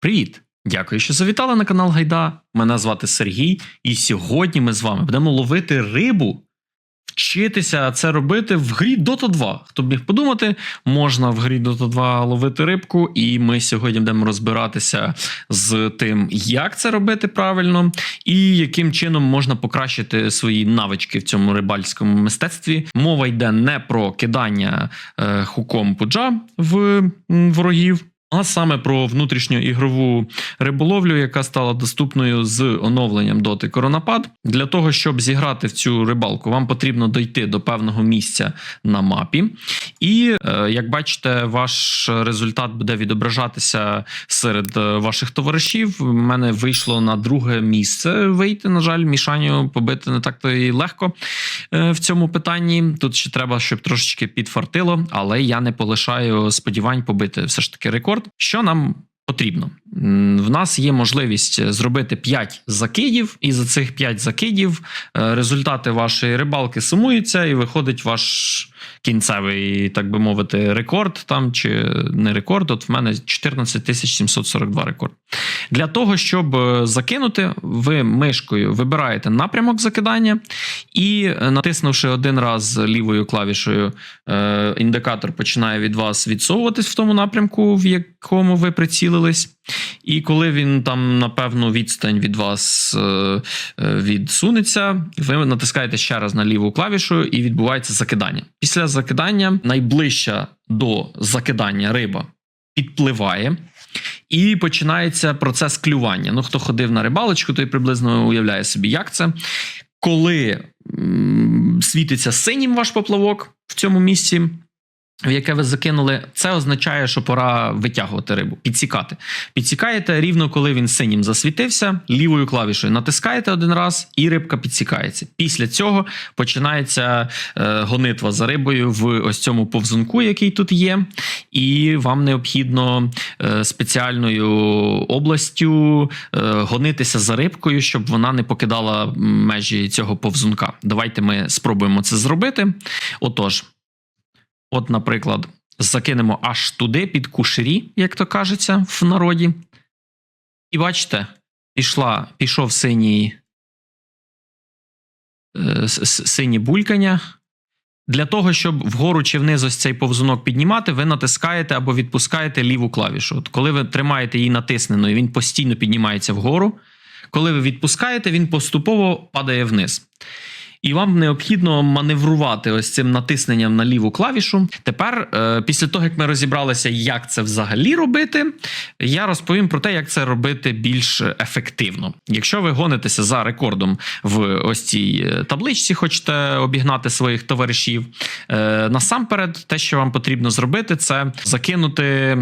Привіт! Дякую, що завітали на канал Гайда. Мене звати Сергій, і сьогодні ми з вами будемо ловити рибу, вчитися це робити в грі Dota 2. Хто б міг подумати, можна в грі Dota 2 ловити рибку, і ми сьогодні будемо розбиратися з тим, як це робити правильно, і яким чином можна покращити свої навички в цьому рибальському мистецтві. Мова йде не про кидання е, хуком пуджа в ворогів. А саме про внутрішню ігрову риболовлю, яка стала доступною з оновленням доти Коронапад. Для того, щоб зіграти в цю рибалку, вам потрібно дойти до певного місця на мапі. І, е, як бачите, ваш результат буде відображатися серед е, ваших товаришів. У мене вийшло на друге місце вийти. На жаль, мішаню побити не так то і легко е, в цьому питанні. Тут ще треба, щоб трошечки підфартило, але я не полишаю сподівань побити все ж таки рекорд. Що нам потрібно? В нас є можливість зробити 5 закидів, і за цих 5 закидів е, результати вашої рибалки сумуються, і виходить ваш кінцевий, так би мовити, рекорд там чи не рекорд. От в мене 14 742 рекорд. Для того, щоб е, закинути, ви мишкою вибираєте напрямок закидання, і е, натиснувши один раз лівою клавішою, е, індикатор починає від вас відсовуватись в тому напрямку, в якому ви прицілились. І коли він там на певну відстань від вас е, е, відсунеться, ви натискаєте ще раз на ліву клавішу і відбувається закидання. Після закидання найближча до закидання риба підпливає. І починається процес клювання. Ну, хто ходив на рибалочку, той приблизно уявляє собі, як це. Коли світиться синім ваш поплавок в цьому місці, в яке ви закинули, це означає, що пора витягувати рибу, підсікати. Підсікаєте рівно, коли він синім засвітився, лівою клавішою натискаєте один раз, і рибка підсікається. Після цього починається е, гонитва за рибою в ось цьому повзунку, який тут є, і вам необхідно е, спеціальною областю е, гонитися за рибкою, щоб вона не покидала межі цього повзунка. Давайте ми спробуємо це зробити. Отож. От, наприклад, закинемо аж туди, під кушері, як то кажеться в народі. І бачите, пішла, пішов синій е, с- с- булькання. Для того, щоб вгору чи вниз ось цей повзунок піднімати, ви натискаєте або відпускаєте ліву клавішу. От коли ви тримаєте її натисненою, він постійно піднімається вгору. Коли ви відпускаєте, він поступово падає вниз. І вам необхідно маневрувати ось цим натисненням на ліву клавішу. Тепер, е, після того як ми розібралися, як це взагалі робити, я розповім про те, як це робити більш ефективно. Якщо ви гонитеся за рекордом в ось цій е, табличці, хочете обігнати своїх товаришів, е, насамперед, те, що вам потрібно зробити, це закинути.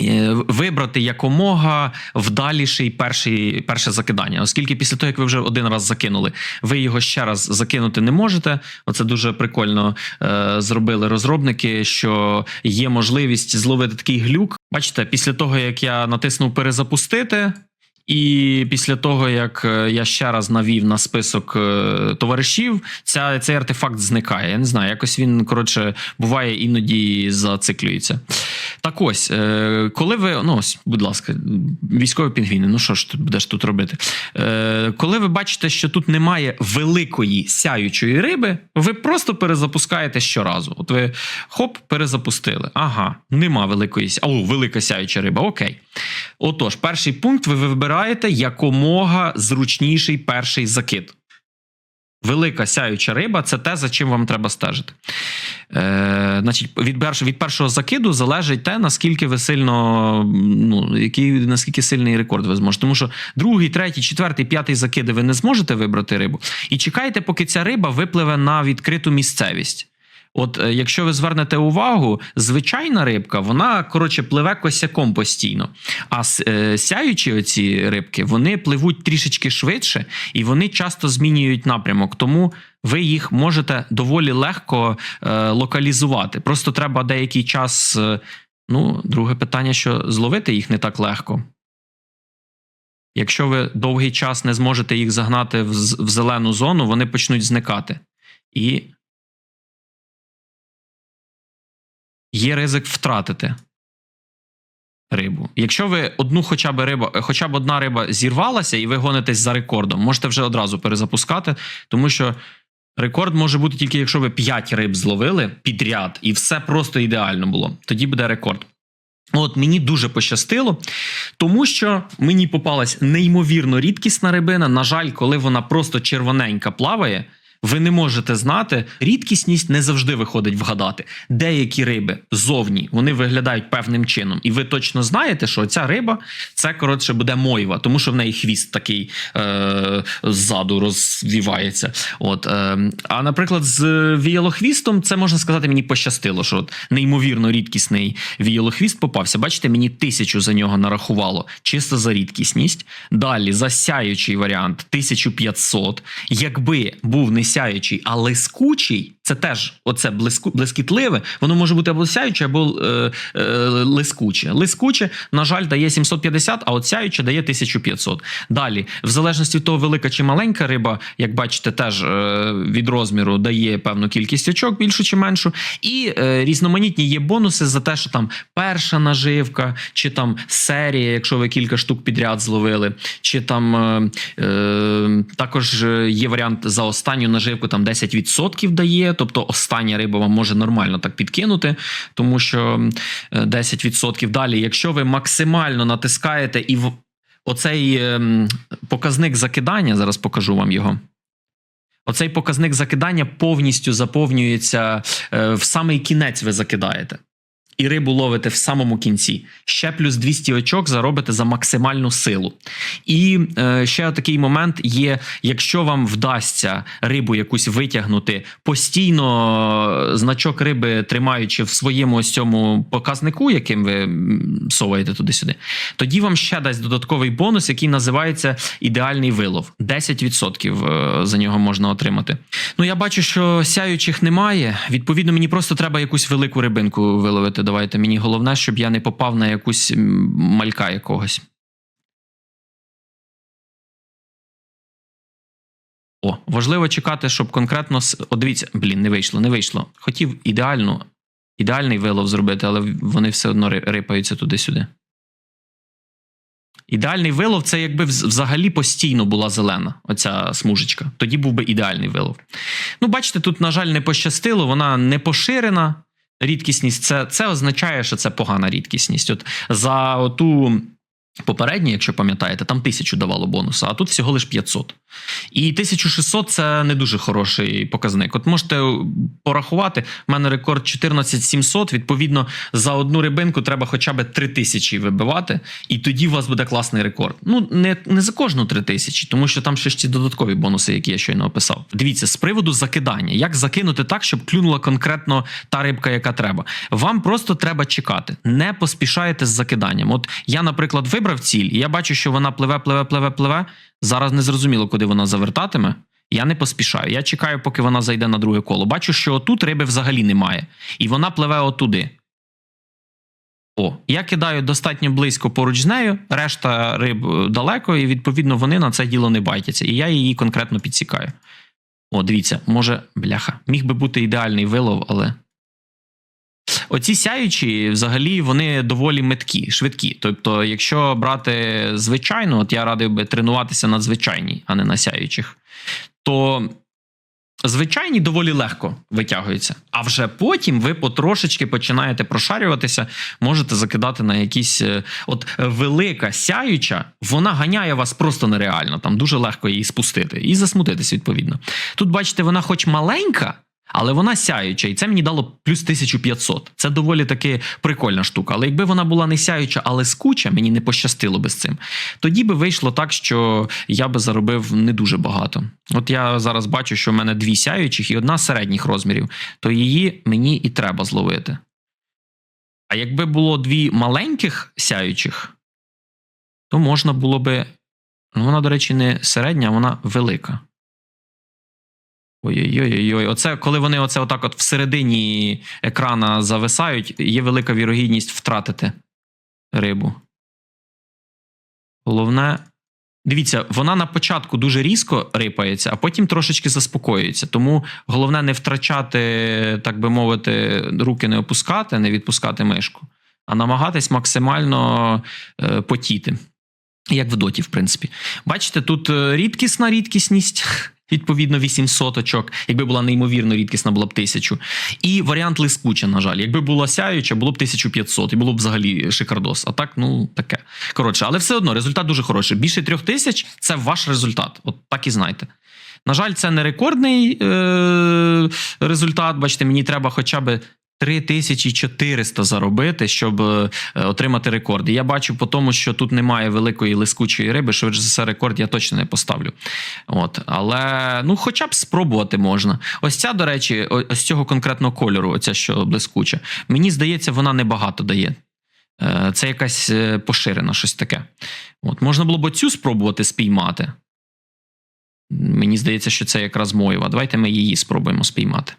Е, Вибрати якомога вдаліший перший, перше закидання, оскільки після того, як ви вже один раз закинули, ви його ще раз закинути не можете. Оце дуже прикольно е, зробили розробники, що є можливість зловити такий глюк. Бачите, після того як я натиснув перезапустити. І після того, як е, я ще раз навів на список е, товаришів, ця, цей артефакт зникає. Я не знаю, якось він коротше буває іноді зациклюється. Так ось, е, коли ви, ну ось, будь ласка, військові пінгвіни, ну що ж ти будеш тут робити? Коли ви бачите, що тут немає великої сяючої риби, ви просто перезапускаєте щоразу. От ви хоп, перезапустили. Ага, нема великої О, велика сяюча риба. Окей. Отож, перший пункт ви вибираєте якомога зручніший перший закид. Велика сяюча риба це те, за чим вам треба стежити. Е, значить, від, від першого закиду залежить те, наскільки ви сильно, ну, який, наскільки сильний рекорд ви зможете. Тому що другий, третій, четвертий, п'ятий закиди ви не зможете вибрати рибу. І чекайте, поки ця риба випливе на відкриту місцевість. От е, якщо ви звернете увагу, звичайна рибка, вона коротше пливе косяком постійно. А е, сяючі оці рибки, вони пливуть трішечки швидше і вони часто змінюють напрямок. Тому ви їх можете доволі легко е, локалізувати. Просто треба деякий час. ну, друге питання, що зловити їх не так легко. Якщо ви довгий час не зможете їх загнати в зелену зону, вони почнуть зникати. І є ризик втратити рибу. Якщо ви одну хоча б риба, хоча б одна риба зірвалася, і ви гонитесь за рекордом, можете вже одразу перезапускати, тому що рекорд може бути тільки якщо ви 5 риб зловили підряд, і все просто ідеально було. Тоді буде рекорд. От мені дуже пощастило, тому що мені попалась неймовірно рідкісна рибина. На жаль, коли вона просто червоненька плаває, ви не можете знати. Рідкісність не завжди виходить вгадати. Деякі риби зовні вони виглядають певним чином, і ви точно знаєте, що ця риба це коротше буде мойва, тому що в неї хвіст такий е, ззаду розвівається. От, е, а наприклад, з віялохвістом це можна сказати, мені пощастило, що от неймовірно рідкісний віялохвіст попався. Бачите, мені тисячу за нього нарахувало чисто за рідкісність. Далі за сяючий варіант 1500. Якби був не сяючий, а лискучий, це теж оце блиску, блискітливе. Воно може бути або сяюче, або е, е, лискуче. Лискуче, на жаль, дає 750, а от сяюче дає 1500. Далі, в залежності від того, велика чи маленька риба, як бачите, теж е, від розміру дає певну кількість очок, більшу чи меншу. І е, різноманітні є бонуси за те, що там перша наживка, чи там серія, якщо ви кілька штук підряд зловили, чи там е, е, також є варіант за останню наживку, там 10% дає. Тобто остання риба вам може нормально так підкинути, тому що е, 10% далі, якщо ви максимально натискаєте і в оцей ем, показник закидання, зараз покажу вам його. Оцей показник закидання повністю заповнюється е, в самий кінець ви закидаєте. І рибу ловите в самому кінці. Ще плюс 200 очок заробите за максимальну силу. І е, ще такий момент є: якщо вам вдасться рибу якусь витягнути, постійно е, значок риби тримаючи в своєму ось цьому показнику, яким ви соваєте туди-сюди, тоді вам ще дасть додатковий бонус, який називається ідеальний вилов. 10% е, за нього можна отримати. Ну я бачу, що сяючих немає. Відповідно, мені просто треба якусь велику рибинку виловити. Давайте мені головне, щоб я не попав на якусь малька якогось. О, важливо чекати, щоб конкретно О, дивіться, блін, не вийшло, не вийшло. Хотів ідеально, ідеальний вилов зробити, але вони все одно рипаються туди-сюди. Ідеальний вилов це якби взагалі постійно була зелена, оця смужечка. Тоді був би ідеальний вилов. Ну, бачите, тут, на жаль, не пощастило, вона не поширена. Рідкісність це, це означає, що це погана рідкісність. От за оту попередню, якщо пам'ятаєте, там тисячу давало бонусу, а тут всього лиш 500. І 1600 це не дуже хороший показник. От можете порахувати, в мене рекорд 14700, відповідно, за одну рибинку треба хоча б 3000 вибивати, і тоді у вас буде класний рекорд. Ну, не, не за кожну 3000, тому що там ще ж ці додаткові бонуси, які я щойно описав. Дивіться, з приводу закидання, як закинути так, щоб клюнула конкретно та рибка, яка треба. Вам просто треба чекати, не поспішаєте з закиданням. От я, наприклад, вибрав ціль, і я бачу, що вона пливе, пливе, пливе, пливе. Зараз не зрозуміло, куди вона завертатиме. Я не поспішаю. Я чекаю, поки вона зайде на друге коло. Бачу, що отут риби взагалі немає. І вона пливе отуди. О, я кидаю достатньо близько поруч з нею, решта риб е, далеко, і відповідно вони на це діло не байтяться. І я її конкретно підсікаю. О, дивіться, може, бляха. Міг би бути ідеальний вилов, але. Оці сяючі, взагалі, вони доволі меткі, швидкі. Тобто, якщо брати звичайну, от я радив би тренуватися на звичайній, а не на сяючих, то звичайні доволі легко витягуються. А вже потім ви потрошечки починаєте прошарюватися, можете закидати на якісь. е, От велика сяюча, вона ганяє вас просто нереально. Там дуже легко її спустити і засмутитись, відповідно. Тут, бачите, вона хоч маленька. Але вона сяюча, і це мені дало плюс 1500. Це доволі таки прикольна штука. Але якби вона була не сяюча, але скуча, мені не пощастило би з цим. Тоді би вийшло так, що я би заробив не дуже багато. От я зараз бачу, що в мене дві сяючих і одна середніх розмірів, то її мені і треба зловити. А якби було дві маленьких сяючих, то можна було би. Ну, вона, до речі, не середня, вона велика. Ой-ой-ой, оце коли вони оце отак от всередині екрана зависають, є велика вірогідність втратити рибу. Головне. Дивіться, вона на початку дуже різко рипається, а потім трошечки заспокоюється. Тому головне не втрачати, так би мовити, руки не опускати, не відпускати мишку. а намагатись максимально е, потіти. Як в доті, в принципі. Бачите, тут е, рідкісна рідкісність, відповідно, 800 очок. Якби була неймовірно рідкісна, була б 1000. І варіант лискуча, на жаль. Якби була сяюча, було б 1500 і було б взагалі шикардос. А так, ну таке. Коротше, але все одно результат дуже хороший. Більше 3000 – це ваш результат. От так і знайте. На жаль, це не рекордний е- результат. Бачите, мені треба хоча б 3400 заробити, щоб е, отримати рекорд. Я бачу по тому, що тут немає великої лискучої риби, швидше за все, рекорд я точно не поставлю. От, але ну, хоча б спробувати можна. Ось ця, до речі, ось цього конкретного кольору, оця що блискуча. Мені здається, вона небагато дає. Е, Це якась е, поширена, щось таке. От, можна було б цю спробувати спіймати. Мені здається, що це якраз моєва. Давайте ми її спробуємо спіймати.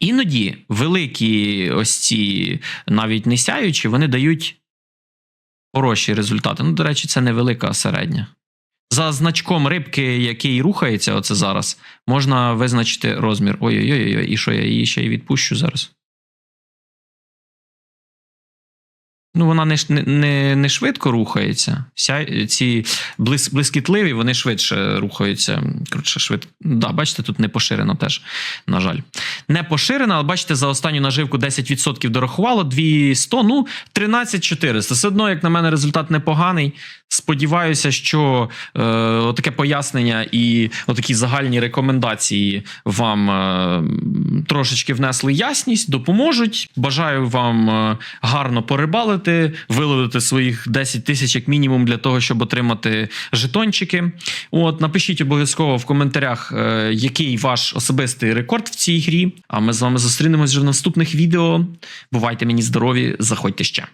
Іноді великі ось ці, навіть не сяючі, вони дають хороші результати. Ну, до речі, це невелика а середня. За значком рибки, який рухається, оце зараз, можна визначити розмір. Ой-ой-ой, і що я її ще й відпущу зараз. Ну, вона не, не, не, швидко рухається. Вся, ці блис, блискітливі, вони швидше рухаються. Коротше, швид... да, бачите, тут не поширено теж, на жаль. Не поширено, але бачите, за останню наживку 10% дорахувало, 200, ну, 13400. Все одно, як на мене, результат непоганий. Сподіваюся, що е, таке пояснення і отакі загальні рекомендації вам е, трошечки внесли ясність, допоможуть. Бажаю вам е, гарно порибалити, виловити своїх 10 тисяч як мінімум для того, щоб отримати жетончики. От напишіть обов'язково в коментарях, е, який ваш особистий рекорд в цій грі. А ми з вами зустрінемось вже в наступних відео. Бувайте мені здорові, заходьте ще.